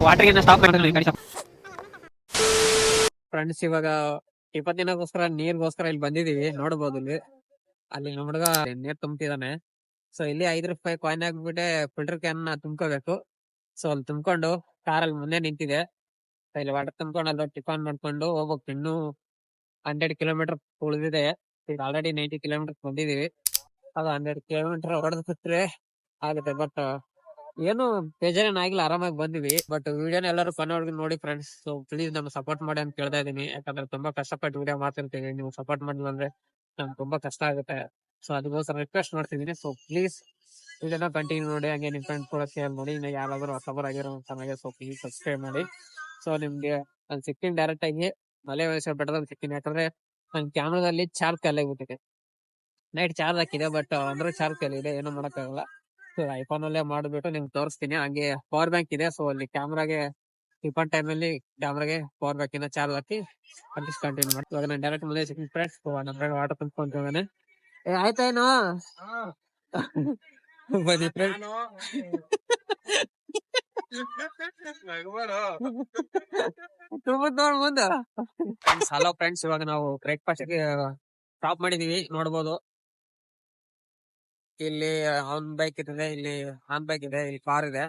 Stop friends ಇವಾಗ ಇಪ್ಪತ್ ದಿನಕ್ಕೋಸ್ಕರ ನೀರ್ಗೋಸ್ಕರ ಇಲ್ಲಿ ಬಂದಿದೀವಿ ನೋಡಬಹುದು ಇಲ್ಲಿ. ಅಲ್ಲಿ ನಮ್ಮ ಹುಡುಗ ನೀರ್ ತುಂಬ್ತಿದಾನೆ. ಸೊ ಇಲ್ಲಿ ಐದು ರೂಪಾಯಿ ಕಾಯಿನ್ ಹಾಕ್ಬಿಟ್ಟೆ ಫಿಲ್ಟರ್ ಕ್ಯಾನ್ ತುಂಬ್ಕೋಬೇಕು. ಸೊ ಅಲ್ಲಿ ತುಂಬ್ಕೊಂಡು ಅಲ್ಲಿ ಮುಂದೆ ನಿಂತಿದೆ. ಇಲ್ಲಿ ವಾಟರ್ ತುಂಬ್ಕೊಂಡು ಅಲ್ಲಿ ಟಿಫನ್ ಮಾಡ್ಕೊಂಡು ಹೋಗ್ಬೇಕು. ಇನ್ನೂ ಹಂಡ್ರೆಡ್ ಕಿಲೋಮೀಟರ್ ಉಳಿದಿದೆ. ಈಗ ಆಲ್ರೆಡಿ ನೈಂಟಿ ಕಿಲೋಮೀಟರ್ ಬಂದಿದೀವಿ ಅದು ಹಂಡ್ರೆಡ್ ಕಿಲೋಮೀಟರ್ ಹೊಡೆದ್ ಬಿಟ್ರೆ ಆಗುತ್ತೆ ಬಟ್ ಏನು ಬೇಜಾರೇನ್ ಆಗಿಲ್ಲ, ಆರಾಮಾಗಿ ಬಂದ್ವಿ. ಬಟ್ ವಿಡಿಯೋನ ಎಲ್ಲರೂ ಕೊನೆವರೆಗೂ ನೋಡಿ ಫ್ರೆಂಡ್ಸ್ ಸೊ ಪ್ಲೀಸ್ ನಮ್ಗೆ ಸಪೋರ್ಟ್ ಮಾಡಿ ಅಂತ ಕೇಳ್ತಾ ಇದೀನಿ ಯಾಕಂದ್ರೆ ತುಂಬಾ ಕಷ್ಟಪಟ್ಟು ವಿಡಿಯೋ ಮಾಡ್ತಿರ್ತೀವಿ. ನೀವು ಸಪೋರ್ಟ್ ಮಾಡಿಲ್ಲ ಅಂದ್ರೆ ನಮ್ಗೆ ತುಂಬಾ ಕಷ್ಟ ಆಗುತ್ತೆ. ಸೊ ಅದಕ್ಕೋಸ್ಕರ ರಿಕ್ವೆಸ್ಟ್ ಮಾಡ್ತಿದೀನಿ ಸೊ ಪ್ಲೀಸ್ ವಿಡಿಯೋನ ಕಂಟಿನ್ಯೂ ನೋಡಿ. ಹಂಗೆ ನಿಮ್ಮ ಫ್ರೆಂಡ್ಸ್ ಕೂಡ ಶೇರ್ ಮಾಡಿ. ಇನ್ನು ಯಾರಾದರೂ ಹೊಸಬರ್ ಆಗಿರೋ ಚೆನ್ನಾಗಿ ಸೊ ಪ್ಲೀಸ್ ಸಬ್ಸ್ಕ್ರೈಬ್ ಮಾಡಿ. ಸೊ ನಿಮ್ಗೆ ನಾನು ಸಿಕ್ಕಿನ ಡೈರೆಕ್ಟ್ ಆಗಿ. ಮಲೆ ವಯಸ್ಸ ಬೆಟ್ಟದಲ್ಲಿ ಸಿಕ್ತೀನಿ. ಯಾಕಂದ್ರೆ ನನ್ನ ಕ್ಯಾಮ್ರಾದಲ್ಲಿ ಚಾರ್ಜ್ ಖಾಲಿ ಆಗ್ಬಿಟ್ಟಿದೆ ನೈಟ್ ಚಾರ್ಜ್ ಹಾಕಿದೆ ಬಟ್ ಅಂದ್ರೆ ಚಾರ್ಜ್ ಖಾಲಿ ಇದೆ. ಏನು ಮಾಡಕ್ಕಾಗಲ್ಲ. ಸೊ ಐಫೋನ್ ಅಲ್ಲೇ ಮಾಡ್ಬಿಟ್ಟು ನಿಮ್ಗೆ ತೋರಿಸ್ತೀನಿ. ಹಂಗೆ ಪವರ್ ಬ್ಯಾಂಕ್ ಇದೆ ಸೊ ಅಲ್ಲಿ ಕ್ಯಾಮ್ರಾಗೆ ಟಿಫನ್ ಟೈಮ್ ಅಲ್ಲಿ ಕ್ಯಾಮ್ರಾಗೆ ಪವರ್ ಬ್ಯಾಂಕ್ ಇಂದ ಚಾರ್ಜ್ ಹಾಕಿ ಕಂಟಿನ್ಯೂ ಕಂಟಿನ್ಯೂ ಮಾಡಿ. ಇವಾಗ ನಾನು ಡೈರೆಕ್ಟ್ ಮುಂದೆ ಸಿಕ್ಕಿನ ಫ್ರೆಂಡ್ಸ್ ನಮ್ಮ ಫ್ರೆಂಡ್ ವಾಟರ್ ತುಂಬ್ಕೊಂತಾನೆ ಏ ಆಯ್ತೇನು ಬನ್ನಿ ಫ್ರೆಂಡ್ ಮುಂದೆ. ಹಲೋ ಫ್ರೆಂಡ್ಸ್ ಇವಾಗ ನಾವು ಬ್ರೇಕ್ಫಾಸ್ಟ್ ಸ್ಟಾಪ್ ಮಾಡಿದೀವಿ. ನೋಡ್ಬೋದು. ಇಲ್ಲಿ ಆನ್ ಬೈಕ್ ಇದೆ ಇಲ್ಲಿ ಆನ್ ಬೈಕ್ ಇದೆ ಇಲ್ಲಿ ಕಾರ್ ಇದೆ.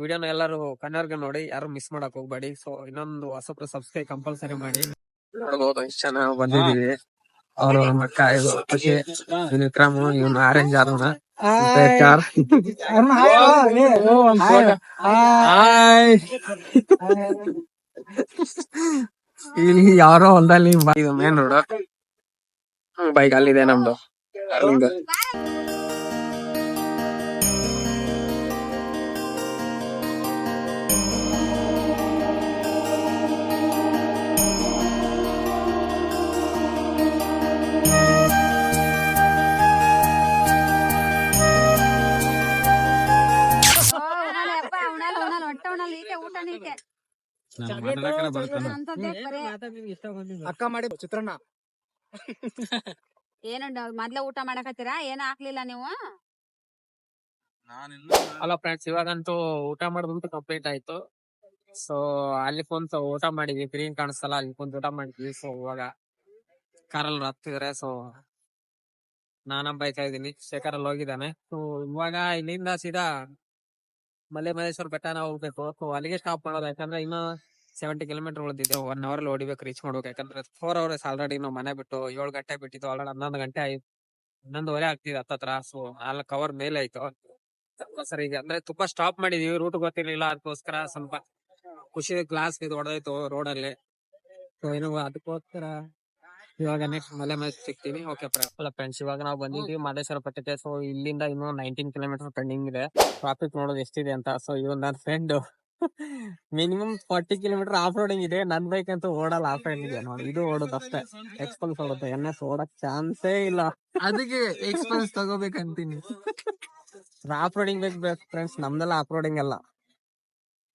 ವಿಡಿಯೋನ ಎಲ್ಲರೂ ಕನ್ನಡ ನೋಡಿ ಯಾರು ಮಿಸ್ ಮಾಡಕ್ ಹೋಗ್ಬೇಡಿ. ಸೊ ಇನ್ನೊಂದು ಹೊಸಬ್ರು ಸಬ್ಸ್ಕ್ರೈಬ್ ಕಂಪಲ್ಸರಿ ಮಾಡಿ. ನೋಡ್ಬೋದು ಇಷ್ಟ ಚೆನ್ನಾಗಿ ಬಂದಿದೀವಿ ಅವರು ಮಕ್ಕ ಇದು ಖುಷಿ ವಿಕ್ರಮ್ ಇವನು ಆರೆಂಜ್ ಆದವನ ಇಲ್ಲಿ ಯಾರೋ ಹೊಲ್ದಲ್ಲಿ ಇದು ಮೇನ್ ರೋಡ್ ಬೈಕ್ ಅಲ್ಲಿದೆ ನಮ್ದು. ಅಲ್ಲಿಂದ ಉಣಲ್ಲಪ್ಪ, ಉಣಲ್ಲ, ಉಣಲ್ಲ, ಹೊಟ್ಟೆ ಉಣಲ್ಲ, ಈಟೆ ಊಟ ನೀಟೆ. ಅಂಥದ್ದೇ ಬರೇ. ಅಕ್ಕ ಮಾಡಿ ಚಿತ್ರಾನ್ನ ಏನು ಮೊದ್ಲ ಊಟ ಮಾಡಕತ್ತೀರ? ಏನ್ ಹಾಕ್ಲಿಲ್ಲ ನೀವು? ಅಲ್ಲ ಫ್ರೆಂಡ್ಸ್ ಇವಾಗಂತೂ ಊಟ ಮಾಡೋದಂತೂ ಕಂಪ್ಲೀಟ್ ಆಯ್ತು. ಸೊ ಅಲ್ಲಿ ಕುಂತ ಊಟ ಮಾಡಿದ್ವಿ. ಗ್ರೀನ್ ಕಾಣಿಸ್ತಲ್ಲ ಅಲ್ಲಿ ಕುಂತ ಊಟ ಮಾಡಿದ್ವಿ. ಸೊ ಇವಾಗ ಕಾರಲ್ಲಿ ಹತ್ತಿದ್ರೆ ಸೊ ನಾನ ಬೈತಾ ಇದ್ದೀನಿ. ಶೇಖರ್ ಅಲ್ಲಿ ಹೋಗಿದ್ದಾನೆ. ಸೊ ಇವಾಗ ಇಲ್ಲಿಂದ ಸೀದಾ ಮಲೆ ಮಲ್ಲೇಶ್ವರ ಬೆಟ್ಟನ ಹೋಗ್ಬೇಕು. ಸೊ ಅಲ್ಲಿಗೆ ಸ್ಟಾಪ್ ಮಾಡೋದು. ಯಾಕಂದ್ರೆ ಇನ್ನು ಸೆವೆಂಟಿ ಕಿಲೋಮೀಟರ್ ಉಳಿದಿದೆ ಒನ್ ಅವರ್ ಅಲ್ಲಿ ಹೊಡಿಬೇಕು ರೀಚ್ ಮಾಡ್ಬೇಕು. ಯಾಕಂದ್ರೆ ಫೋರ್ ಅವರ್ಸ್ ಆಲ್ರೆಡಿ ನಾವು ಮನೆ ಬಿಟ್ಟು ಏಳು ಗಂಟೆ ಬಿಟ್ಟಿದ್ದು ಆಲ್ರೆಡಿ ಹನ್ನೊಂದು ಗಂಟೆ ಆಯ್ತು. ಹನ್ನೊಂದುವರೆ ಆಗ್ತಿದೆ ಹತ್ತತ್ರ ಸೊ ಅಲ್ಲಿ ಕವರ್ ಮೇಲೆ ಆಯ್ತು. ಸರಿ, ಈಗ ಅಂದ್ರೆ ತುಂಬಾ ಸ್ಟಾಪ್ ಮಾಡಿದೀವಿ ರೂಟ್ ಗೊತ್ತಿರ್ಲಿಲ್ಲ, ಅದಕ್ಕೋಸ್ಕರ ಸ್ವಲ್ಪ ಖುಷಿ ಗ್ಲಾಸ್ ಇದು ಹೊಡೆದಾಯ್ತು ರೋಡ್ ಅಲ್ಲಿ. ಸೊ ಏನು ಅದಕ್ಕೋಸ್ಕರ ಇವಾಗ ನೆಕ್ಸ್ಟ್ ಮಲೆ ಮೇಲೆ ಸಿಗ್ತೀನಿ. ಓಕೆ ಅಲ್ಲ ಫ್ರೆಂಡ್ಸ್ ಇವಾಗ ನಾವು ಬಂದಿದ್ದೀವಿ ಮಲ್ಲೇಶ್ವರ ಪಟ್ಟಕ್ಕೆ ಸೊ ಇಲ್ಲಿಂದ ಇನ್ನೂ ನೈನ್ಟೀನ್ ಕಿಲೋಮೀಟರ್ ಪೆಂಡಿಂಗ್ ಇದೆ. ಟ್ರಾಫಿಕ್ ನೋಡೋದು ಎಷ್ಟಿದೆ ಅಂತ. ಸೊ ಇವನ್ ನನ್ನ friend minimum forty kilometer off roading ಇದೆ. ನನ್ ಬೈಕ್ ಅಂತೂ ಓಡಲ್ಲ ಆಫ್ ರೋಡ್ ಇದೆ ನೋಡಿ. ಇದು ಓಡೋದು ಅಷ್ಟೇ. ಎಕ್ಸ್ಪಲ್ಸ್ ಓಡುತ್ತೆ. ಎನ್ ಎಸ್ ಓಡಕ್ ಚಾನ್ಸೇ ಇಲ್ಲ. ಅದಕ್ಕೆ ಎಕ್ಸ್ಪಲ್ಸ್ ತಗೋಬೇಕಂತೀನಿ. ಆಫ್ ರೋಡಿಂಗ್ ಬೇಕು ಫ್ರೆಂಡ್ಸ್ ನಮ್ದೆಲ್ಲ ಆಫ್ ರೋಡಿಂಗ್ ಅಲ್ಲ.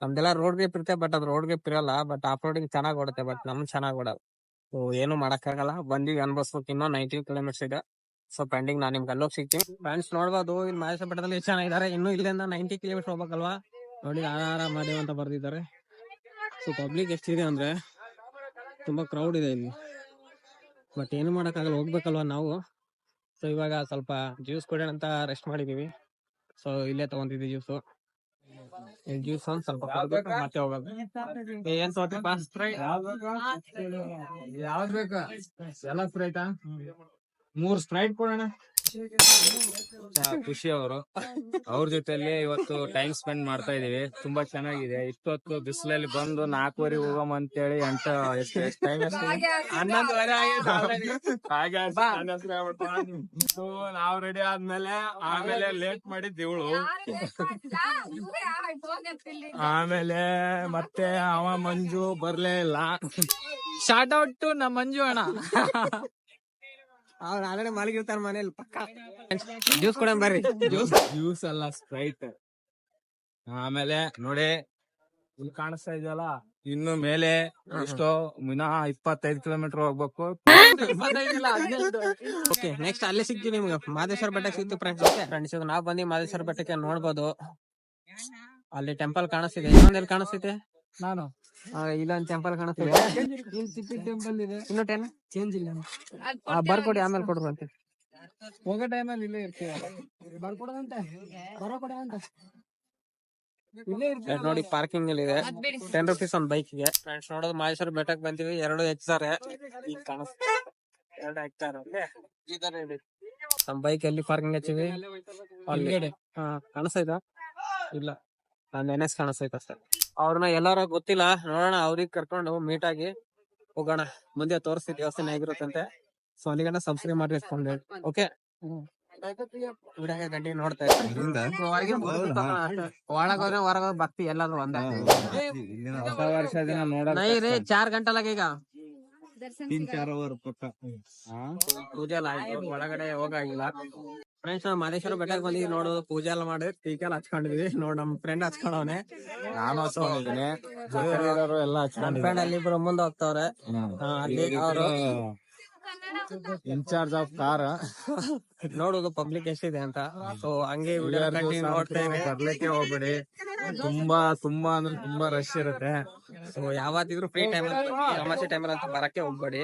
ನಮ್ದೆಲ್ಲ ರೋಡ್ ಗ್ರಿಪ್ ಇರುತ್ತೆ ಬಟ್ ಅದು ರೋಡ್ ಗ್ರಿಪ್ ಇರಲ್ಲ. ಬಟ್ ಆಫ್ ರೋಡಿಂಗ್ ಚೆನ್ನಾಗಿ ಓಡುತ್ತೆ ಬಟ್ ನಮ್ ಚೆನ್ನಾಗಿ ಓಡಲ್ಲ. ಸೊ ಏನು ಮಾಡಕ್ಕಾಗಲ್ಲ. ಬಂದಿವಿ ಅನ್ಭವಿಸ್ಬೇಕು. ಇನ್ನೂ ನೈನ್ಟೀನ್ ಕಿಲೋಮೀಟರ್ಸ್ ಇದೆ. ಸೊ ಪೆಂಡಿಂಗ್ ನಾನು ನಿಮ್ಗೆ ಅಲ್ಲೋಗಿ ಸಿಗ್ತೀನಿ. ಫ್ರೆಂಡ್ಸ್ ನೋಡ್ಬೋದು. ಇಲ್ಲಿ ಮಹೇಶ್ವರ ಬೆಟ್ಟದಲ್ಲಿ ಎಷ್ಟು ಚೆನ್ನಾಗಿದ್ದಾರೆ. ಇನ್ನು ಇಲ್ಲಿಂದ ನೈಂಟಿ ಕಿಲೋಮೀಟರ್ ಹೋಗ್ಬೇಕಲ್ವಾ? ನೋಡಿ ಆರಾಮ ಮಾಡಿ ಅಂತ ಬರ್ದಿದ್ದಾರೆ. ಸೊ ಪಬ್ಲಿಕ್ ಎಷ್ಟಿದೆ ಅಂದ್ರೆ ತುಂಬಾ ಕ್ರೌಡ್ ಇದೆ ಇಲ್ಲಿ. ಬಟ್ ಏನು ಮಾಡೋಕ್ಕಾಗಲ್ಲ, ಹೋಗ್ಬೇಕಲ್ವಾ ನಾವು? ಸೊ ಇವಾಗ ಸ್ವಲ್ಪ ಜ್ಯೂಸ್ ಕೊಡೋಣ ಅಂತ ರೆಸ್ಟ್ ಮಾಡಿದೀವಿ. ಸೊ ಇಲ್ಲೇ ತಗೊಂತಿದ್ವಿ ಜ್ಯೂಸು ಜ್ಯೂಸ್ ಒಂದ್ ಸ್ವಲ್ಪ ಮತ್ತೆ ಹೋಗೋದು. ಏನ್ ಎಲ್ಲ ಮೂರ್ ಸ್ಪ್ರೈಟ್ ಕೊಡೋಣ. ಖುಷಿ ಅವರು. ಅವ್ರ ಜೊತೆಲಿ ಇವತ್ತು ಟೈಮ್ ಸ್ಪೆಂಡ್ ಮಾಡ್ತಾ ಇದೀವಿ ತುಂಬಾ ಚೆನ್ನಾಗಿದೆ. ಇಷ್ಟೊತ್ತು ಬಿಸಿಲಲ್ಲಿ ಬಂದು ನಾಲ್ಕುವರೆ ಹೋಗಮ್ ಅಂತೇಳಿ ಎಂಟ ಎಷ್ಟು ಎಷ್ಟು ಟೈಮ್ ಹನ್ನೊಂದುವರೆ ಹಾಗೆ ನಾವ್ ರೆಡಿ ಆದ್ಮೇಲೆ ಆಮೇಲೆ ಲೇಟ್ ಮಾಡಿದ್ ಇವಳು. ಆಮೇಲೆ ಮತ್ತೆ ಅವ ಮಂಜು ಬರ್ಲೇ ಇಲ್ಲ. ಶಾರ್ಟ್ ಔಟ್ ನಮ್ಮ ಮಂಜು ಅಣ್ಣ. ಅವ್ರು ಆಲ್ರೆಡಿ ಮಲಗಿರ್ತಾರ ಮನೇಲಿ ಪಕ್ಕ. ಜ್ಯೂಸ್ ಕೊಡೋಣ ಬರ್ರಿ. ಜ್ಯೂಸ್ ಜ್ಯೂಸ್ ಅಲ್ಲ ಸ್ಪ್ರೈಟ್ ಆಮೇಲೆ ನೋಡಿ ಇಲ್ಲಿ ಕಾಣಿಸ್ತಾ ಇದೆಯಲ್ಲ? ಇನ್ನು ಮೇಲೆ ಎಷ್ಟೋ ಮಿನಾ ಇಪ್ಪತ್ತೈದು ಕಿಲೋಮೀಟರ್ ಹೋಗ್ಬೇಕು. ಓಕೆ ನೆಕ್ಸ್ಟ್ ಅಲ್ಲೇ ಸಿಗ್ತೀವಿ ನಿಮ್ಗೆ. ಮಾದೇಶ್ವರ ಬೆಟ್ಟಕ್ಕೆ ಸಿಗ್ತೀವಿ ಫ್ರೆಂಡ್ಸ್ ಓಕೆ ಫ್ರೆಂಡ್ಸ್ ಇವಾಗ ನಾವು ಬಂದು ಮಾದೇಶ್ವರ ಬೆಟ್ಟಕ್ಕೆ ನೋಡ್ಬೋದು. ಅಲ್ಲಿ ಟೆಂಪಲ್ ಕಾಣಿಸ್ತಿದೆ. ಇನ್ನೊಂದೆಲ್ಲಿ ಕಾಣಿಸ್ತಿದೆ? ನಾನು. ಆ, ಇಲ್ಲೊಂದ್ ಟೆಂಪಲ್ ಕಾಣಿಸ್ತೀವಿ ಟೆಂಪಲ್ ಇದೆ? ಇನ್ನು ಟೆನ್ ಚೇಂಜ್ ಇಲ್ಲ. ಬರ್ಕೊಡಿ ಆಮೇಲೆ ಕೊಡ್ರು ಅಂತ ಹೋಗೋ ಟೈಮಲ್ಲಿ ಇಲ್ಲೇ ಇರ್ತೀವಿ ಬರ್ಕೊಡೋದಂತೆ? ಬರೋಕೊಡ ಅಂತ ನೋಡಿ ಪಾರ್ಕಿಂಗ್ ಅಲ್ಲಿ ಇದೆ. ಟೆನ್ ರುಪೀಸ್ ಒಂದ್ ಬೈಕ್ಗೆ. ಫ್ರೆಂಡ್ಸ್ ನೋಡೋದು ಮಹೇಶ್ವರ ಬೆಟ್ಟಕ್ ಬಂದಿವಿ. ಎರಡು ಹೆಚ್ಚಾರೆ ಈಗ ಕಾಣಿಸ್ತಾ ಎರಡು ಹೆಚ್ಚಾರ ನಮ್ ಬೈಕ್ ಎಲ್ಲಿ ಪಾರ್ಕಿಂಗ್ ಹಚ್ಚಿವಿ ಅಲ್ಲಿ. ಹಾ ಕಾಣಿಸ್ತೈತಾ ಇಲ್ಲ. ನಾನ್ ಎನ್ ಕಾಣಿಸ್ತೈತ ಅಷ್ಟೇ. ಅವ್ರನ್ನ ಎಲ್ಲಾರ ಗೊತ್ತಿಲ್ಲ. ನೋಡೋಣ ಅವ್ರಿಗೆ ಕರ್ಕೊಂಡು ಮೀಟ್ ಆಗಿ ಹೋಗೋಣ. ಮುಂದೆ ತೋರಿಸಿ ದೇವಸ್ಥಾನ ಆಗಿರುತ್ತಂತೆ ಸೊ ಅಲ್ಲಿಗನ ಸಬ್ಸ್ಕ್ರೈಬ್ ಮಾಡಿ ಇಟ್ಕೊಂಡು. ಓಕೆ ಒಳಗೋದ್ರೆ ಗಂಟೆ ನೋಡ್ತಾ ಎಲ್ಲಾದ್ರೂ ಹೊರಗೆ ಒಳಗ್ ಹೋದ್ರೆ ಹೊರಗ ಭಕ್ತಿ ಎಲ್ಲಾದ್ರು ಒಂದೇ. ವರ್ಷ ದಿನ ಚಾರ್ ಗಂಟೆ ಈಗ. तीन चार ओवर पक्का ಪೂಜೆ ಎಲ್ಲ ಆಯ್ತು ಒಳಗಡೆ ಹೋಗಾಗಿಲ್ಲ ಫ್ರೆಂಡ್ಸ್ ನಾವು ಮಾದೇಶ್ವರ ಬೆಟ್ಟಕ್ಕೆ ಬಂದಿದ್ವಿ ನೋಡು ಪೂಜೆ ಎಲ್ಲ ಮಾಡಿ ಟೀಕೆ ಎಲ್ಲ ಹಚ್ಕೊಂಡಿದ್ವಿ ನೋಡ್ ನಮ್ ಫ್ರೆಂಡ್ ಹಚ್ಕೊಂಡವನೆ ನಾನು ಹಚ್ಕೊಂಡಿದ್ದೀನಿ ಜೊತೆಲಿರೋರು ಎಲ್ಲ ನಮ್ ಹಚ್ಕೊಂಡಿದ್ದೀನಿ ಫ್ರೆಂಡ್ ಅಲ್ಲಿ ಇಬ್ರು ಮುಂದೆ ಹೋಗ್ತಾವ್ರೆ ಹಾ, ಅಲ್ಲಿ ಅವರು ಇನ್ಚಾರ್ಜ್ ಆಫ್ ಕಾರ್. ನೋಡೋದು ಪಬ್ಲಿಕ್ ಎಷ್ಟಿದೆ ಅಂತ. ಸೊ ಹಂಗೆ ವಿಡಿಯೋ ಕಂಟಿನ್ಯೂ ನೋಡ್ತೇವೆ ಬರ್ಲಿಕ್ಕೆ ಹೋಗ್ಬೇಡಿ. ತುಂಬಾ ತುಂಬಾ ಅಂದ್ರೆ ತುಂಬಾ ರಶ್ ಇರುತ್ತೆ. ಸೊ ಯಾವತ್ತಿದ್ರು ಫ್ರೀ ಟೈಮ್ ಸಮಸ್ಯೆ ಟೈಮ್ ಅಂತ ಬರಕ್ಕೆ ಹೋಗ್ಬೇಡಿ.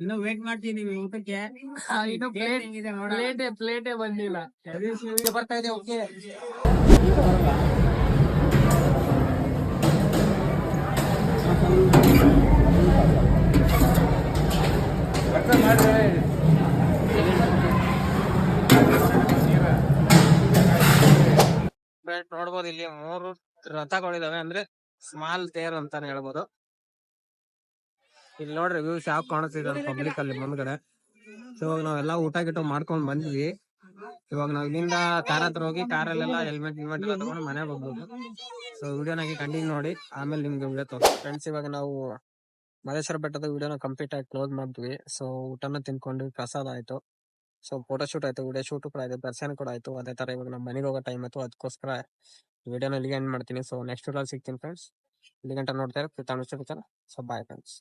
ಇನ್ನು ವೇಟ್ ಮಾಡ್ತೀನಿ ಊಟಕ್ಕೆ. ಇನ್ನು ಪ್ಲೇಟ್ ಪ್ಲೇಟೇ ಬಂದಿಲ್ಲ. ಬರ್ತಾ ಇದೆ ಓಕೆ. ನೋಡ್ಬೋದು ಇಲ್ಲಿ ಮೂರು ರಥಗಳಿದಾವೆ ಅಂದ್ರೆ ಸ್ಮಾಲ್ ತೇರ್ ಅಂತಾನೆ ಹೇಳ್ಬೋದು. ಇಲ್ಲಿ ನೋಡ್ರಿ ವ್ಯೂಸ್ ಯಾವ ಕಾಣಿಸ್ತಿದೆ ಪಬ್ಲಿಕ್ ಅಲ್ಲಿ ಮುಂದ್ಗಡೆ. ಸೊ ಇವಾಗ ನಾವೆಲ್ಲ ಊಟ ಗಿಟ ಮಾಡ್ಕೊಂಡ್ ಬಂದ್ವಿ. ಇವಾಗ ನಾವ್ ಇಲ್ಲಿಂದ ಕಾರ್ ಹತ್ರ ಹೋಗಿ ಕಾರಲ್ಲೆಲ್ಲ ಹೆಲ್ಮೆಟ್ ಗಿಲ್ಮೆಟ್ ಎಲ್ಲ ತಗೊಂಡು ಮನೆಗೆ ಹೋಗ್ಬೋದು. ಸೊ ವಿಡಿಯೋನಾಗಿ ಕಂಟಿನ್ಯೂ ನೋಡಿ. ಆಮೇಲೆ ನಿಮ್ಗೆ ವಿಡಿಯೋ ತೋರಿಸ್ ಫ್ರೆಂಡ್ಸ್ ಇವಾಗ ನಾವು ಮಹೇಶ್ವರ ಬೆಟ್ಟದ ವಿಡಿಯೋನ ಕಂಪ್ಲೀಟ್ ಆಗಿ ಕ್ಲೋಸ್ ಮಾಡಿದ್ವಿ. ಸೊ ಊಟನ ತಿನ್ಕೊಂಡು ಪ್ರಸಾದ ಆಯ್ತು. ಸೊ ಫೋಟೋ ಶೂಟ್ ಆಯ್ತು. ವಿಡಿಯೋ ಶೂಟ್ ಕೂಡ ಆಯ್ತು. ದರ್ಶನ ಕೂಡ ಆಯ್ತು. ಅದೇ ತರ ಇವಾಗ ನಮ್ಮ ಮನೆಗೆ ಹೋಗೋ ಟೈಮ್ ಆಯ್ತು. ಅದಕ್ಕೋಸ್ಕರ ವಿಡಿಯೋನ ಇಲ್ಲಿಗೆ ಎಂಡ್ ಮಾಡ್ತೀನಿ. ಸೊ ನೆಕ್ಸ್ಟ್ ವಿಡಿಯೋ ಸಿಗ್ತೀನಿ ಫ್ರೆಂಡ್ಸ್ ಇಲ್ಲಿ ಗಂಟೆ ನೋಡ್ತಾರೆ ಪ್ರೀತಾನುಷ್ಠ ಸೊ ಬಾಯ್ ಫ್ರೆಂಡ್ಸ್